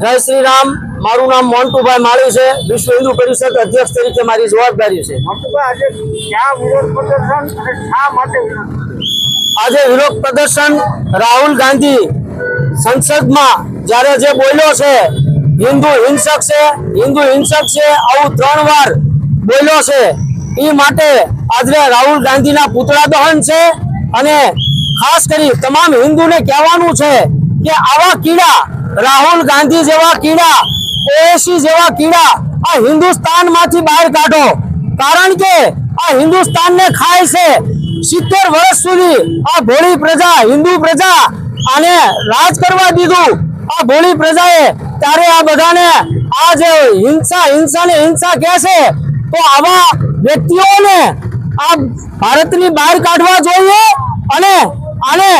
જય શ્રી રામ મારું નામ મોન્ટુભાઈ માળી છે. વિશ્વ હિન્દુ પરિષદ અધ્યક્ષ તરીકે મારી જવાબદારી છે? આજે વિરોધ પ્રદર્શન રાહુલ ગાંધી સંસદમાં જ્યારે જે બોલ્યો છે હિન્દુ હિંસક છે હિન્દુ હિંસક છે આવું ત્રણ વાર બોલ્યો છે એ માટે આજે રાહુલ ગાંધીના પુતળા દહન છે અને ખાસ કરી તમામ હિન્દુને કહેવાનું છે કે આવા કીડા, રાહુલ ગાંધી જેવા કીડા, ઓએસી જેવા કીડા આ હિન્દુસ્તાનમાંથી બહાર કાઢો. કારણ કે આ હિન્દુસ્તાનને ખાય છે સિત્તેર વર્ષ સુધી આ ભોળી પ્રજા, હિન્દુ પ્રજા આને રાજ કરવા દીધું. આ ભોળી પ્રજાએ ત્યારે આ બધાને આ જે હિંસા હિંસા ને હિંસા કહે છે, તો આવા વ્યક્તિઓને આ ભારતની બહાર કાઢવા જોઈએ અને આને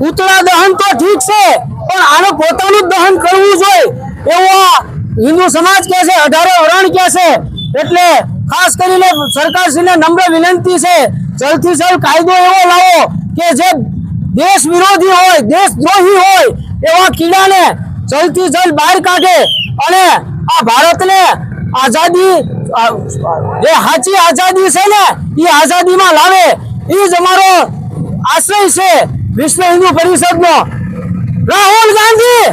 પૂતળા દહન તો ઠીક છે, પણ આને પોતાનું દહન કરવું જોઈએ. એવું આ હિન્દુ સમાજ કહે છે, અઢારે વરણ કહે છે. એટલે ખાસ કરીને સરકારશ્રીને નમ્ર વિનંતી છે, જલ્દથી જલ્દ કાયદો એવો લાવો કે જે દેશ વિરોધી હોય દેશદ્રોહી હોય, એવા કીડાને જલ્દથી જલ્દ બહાર કાઢે અને આ ભારતને આઝાદી જે સાચી આઝાદી છે ને, એ આઝાદીમાં લાવે. એ જ અમારો આશ્રય છે. વિશ્વ હિન્દુ પરિષદનો રાહુલ ગાંધી!